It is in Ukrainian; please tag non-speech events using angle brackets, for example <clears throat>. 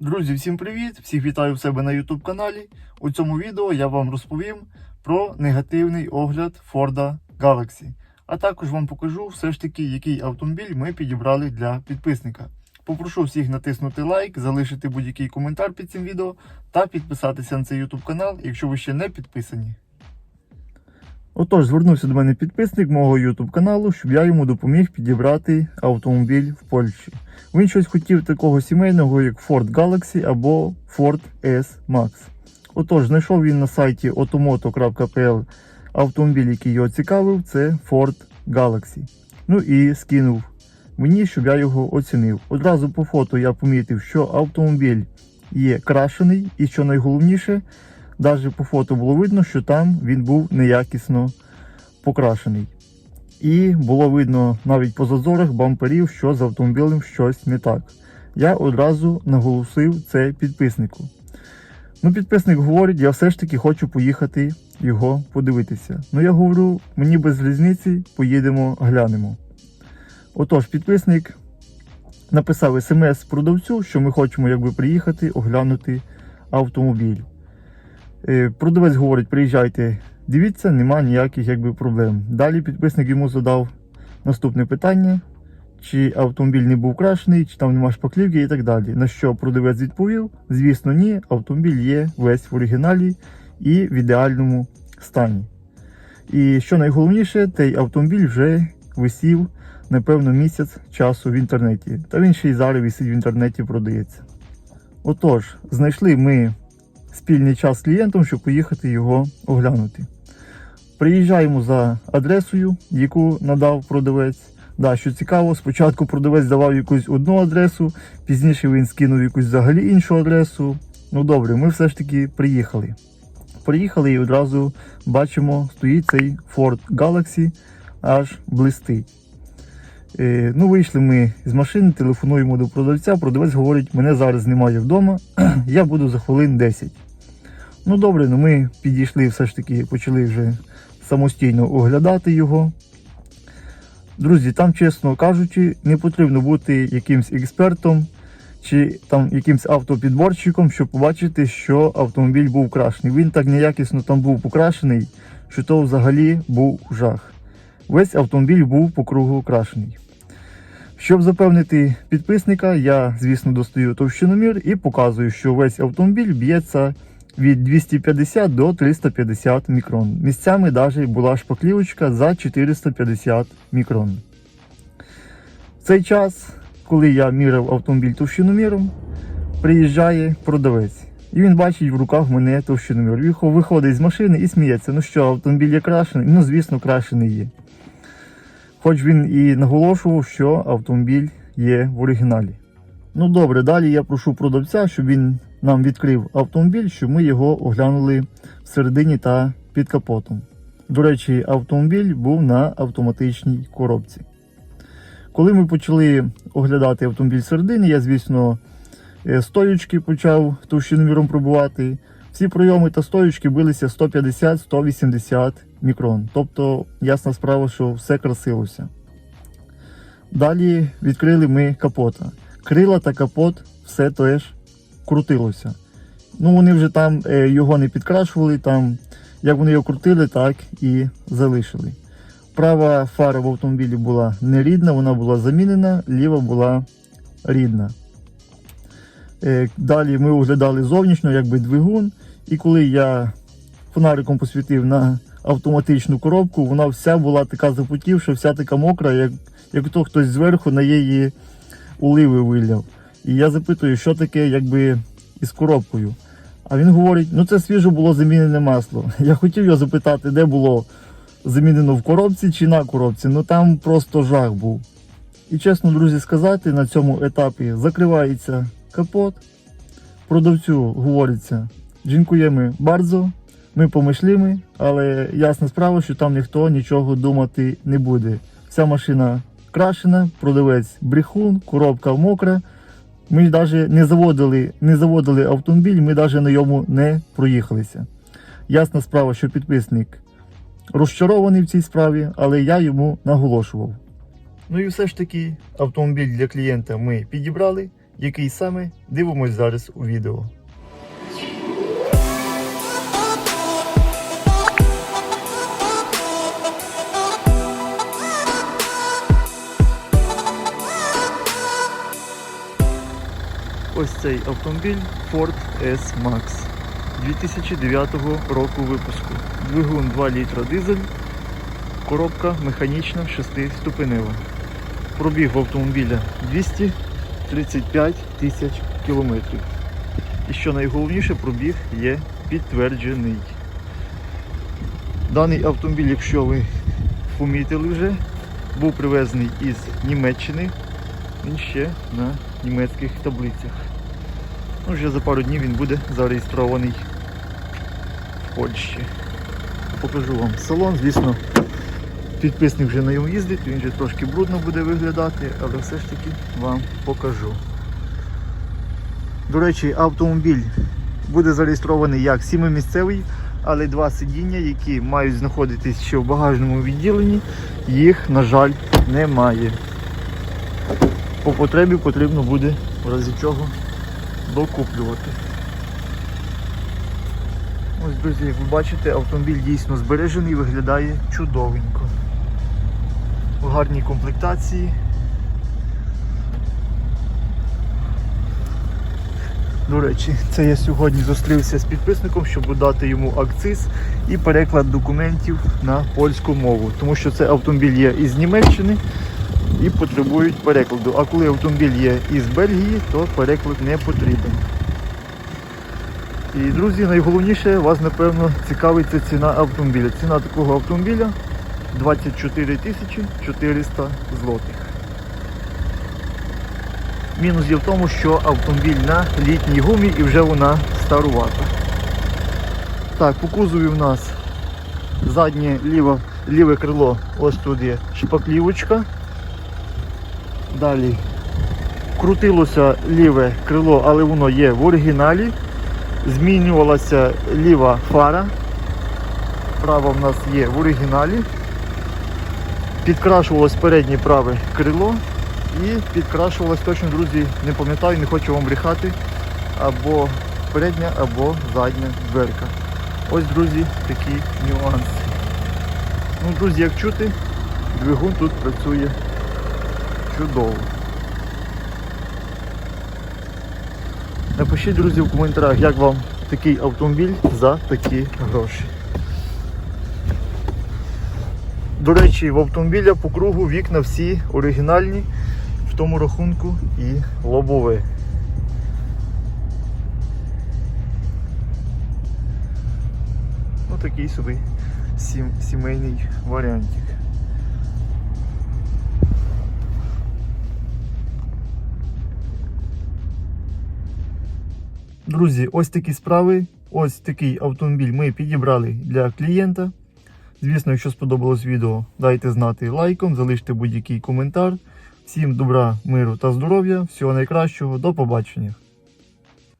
Друзі, всім привіт! Всіх вітаю в себе на YouTube каналі. У цьому відео я вам розповім про негативний огляд Ford Galaxy. А також вам покажу все ж таки, який автомобіль ми підібрали для підписника. Попрошу всіх натиснути лайк, залишити будь-який коментар під цим відео та підписатися на цей YouTube канал, якщо ви ще не підписані. Отож, звернувся до мене підписник мого YouTube каналу, щоб я йому допоміг підібрати автомобіль в Польщі. Він щось хотів такого сімейного, як Ford Galaxy або Ford S Max. Отож, знайшов він на сайті automoto.pl автомобіль, який його цікавив, це Ford Galaxy. Ну і скинув мені, щоб я його оцінив. Одразу по фото я помітив, що автомобіль є крашений, і що найголовніше, навіть по фото було видно, що там він був неякісно покрашений. І було видно навіть по зазорах бамперів, що з автомобілем щось не так. Я одразу наголосив це підписнику. Ну, підписник говорить, я все ж таки хочу поїхати його подивитися. Ну я говорю, мені без різниці, поїдемо, глянемо. Отож, підписник написав смс продавцю, що ми хочемо якби приїхати оглянути автомобіль. Е, Продавець говорить, приїжджайте, дивіться, нема ніяких якби, проблем. Далі підписник йому задав наступне питання: чи автомобіль не був крашений, чи там нема шпаклівки і так далі. На що продавець відповів: звісно, ні, автомобіль є весь в оригіналі і в ідеальному стані. І що найголовніше, цей автомобіль вже висів, напевно, місяць часу в інтернеті. Та він ще й зараз висить в інтернеті, продається. Отож, знайшли ми спільний час з клієнтом, щоб поїхати його оглянути. Приїжджаємо за адресою, яку надав продавець. Да, що цікаво, спочатку продавець давав якусь одну адресу, пізніше він скинув якусь взагалі іншу адресу. Ну добре, ми все ж таки приїхали. Приїхали і одразу бачимо, стоїть цей Ford Galaxy, аж блистить. Е, ну, вийшли ми з машини, телефонуємо до продавця. Продавець говорить, мене зараз немає вдома, <clears throat> я буду за хвилин 10. Ну добре, ну ми підійшли, все ж таки почали вже самостійно оглядати його. Друзі, там, чесно кажучи, не потрібно бути якимсь експертом чи там якимсь автопідборщиком, щоб побачити, що автомобіль був крашений. Він так неякісно там був покрашений, що то взагалі був жах. Весь автомобіль був по кругу крашений. Щоб запевнити підписника, я, звісно, достаю товщиномір і показую, що весь автомобіль б'ється від 250 до 350 мікрон. Місцями навіть була шпаклівочка за 450 мікрон. В цей час, коли я міряв автомобіль товщиноміром, приїжджає продавець. І він бачить в руках мене товщиномір. Виходить з машини і сміється. Ну що, автомобіль є крашений? Ну, звісно, крашений є. Хоч він і наголошував, що автомобіль є в оригіналі. Ну добре, далі я прошу продавця, щоб він нам відкрив автомобіль, щоб ми його оглянули всередині та під капотом. До речі, автомобіль був на автоматичній коробці. Коли ми почали оглядати автомобіль всередині, я, звісно, е, стоючки почав товщиноміром пробувати. Всі прийоми та стоючки билися 150-180 мікрон. Тобто, ясна справа, що все красилося. Далі відкрили ми капота. Крила та капот все теж крутилося. Ну, вони вже там е, його не підкрашували, там, як вони його крутили, так і залишили. Права фара в автомобілі була не рідна, вона була замінена, ліва була рідна. Е, Далі ми оглядали зовнішньо, якби двигун. І коли я фонариком посвітив на автоматичну коробку, вона вся була така запотівша, вся така мокра, як, як то хтось зверху на її уливи виляв. І я запитую, що таке якби із коробкою. А він говорить, ну це свіже було замінене масло. <laughs> Я хотів його запитати, де було замінено в коробці чи на коробці, ну там просто жах був. І чесно, друзі, сказати, на цьому етапі закривається капот. Продавцю говориться, дзінкуємо bardzo, ми помишліми, але ясна справа, що там ніхто нічого думати не буде. Вся машина крашена, продавець брехун, коробка мокра. Ми навіть не заводили, не заводили автомобіль, ми навіть на йому не проїхалися. Ясна справа, що підписник розчарований в цій справі, але я йому наголошував. Ну і все ж таки автомобіль для клієнта ми підібрали Який саме дивимось зараз у відео. Цей автомобіль Ford S-Max 2009 року випуску. Двигун 2 літра дизель, коробка механічна 6-ступенева. Пробіг автомобіля 235 тисяч кілометрів. І що найголовніше, пробіг є підтверджений. Даний автомобіль, якщо ви помітили вже, був привезений із Німеччини. Він ще на німецьких таблицях. Вже за пару днів він буде зареєстрований в Польщі. Покажу вам салон, звісно, підписник вже на ньому їздить, він вже трошки брудно буде виглядати, але все ж таки вам покажу. До речі, автомобіль буде зареєстрований як сімимісцевий, але два сидіння, які мають знаходитись ще в багажному відділенні, їх, на жаль, немає. По потребі потрібно буде в разі чого докуплювати. Ось, друзі, як ви бачите, автомобіль дійсно збережений, виглядає чудовенько. В гарній комплектації. До речі, це я сьогодні зустрівся з підписником, щоб дати йому акциз і переклад документів на польську мову, тому що це автомобіль є із Німеччини і потребують перекладу. А коли автомобіль є із Бельгії, то переклад не потрібен. І, друзі, найголовніше вас, напевно, цікавить це ціна автомобіля. Ціна такого автомобіля 24 тисячі 400 злотих. Мінус є в тому, що автомобіль на літній гумі і вже вона старувата. Так, по кузові в нас заднє ліве, ліве крило, ось тут є шпаклівочка. Далі крутилося ліве крило, але воно є в оригіналі. Змінювалася ліва фара. Права в нас є в оригіналі. Підкрашувалось переднє праве крило і підкрашувалось точно, друзі, не пам'ятаю, не хочу вам брехати, або передня, або задня дверка. Ось, друзі, такі нюанси. Ну, друзі, як чути, двигун тут працює чудово. Напишіть, друзі, в коментарях, як вам такий автомобіль за такі гроші. До речі, в автомобіля по кругу вікна всі оригінальні, в тому рахунку і лобове. Ну такий собі сім, сімейний варіантик. Друзі, ось такі справи. Ось такий автомобіль ми підібрали для клієнта. Звісно, якщо сподобалось відео, дайте знати лайком, залиште будь-який коментар. Всім добра, миру та здоров'я, всього найкращого, до побачення.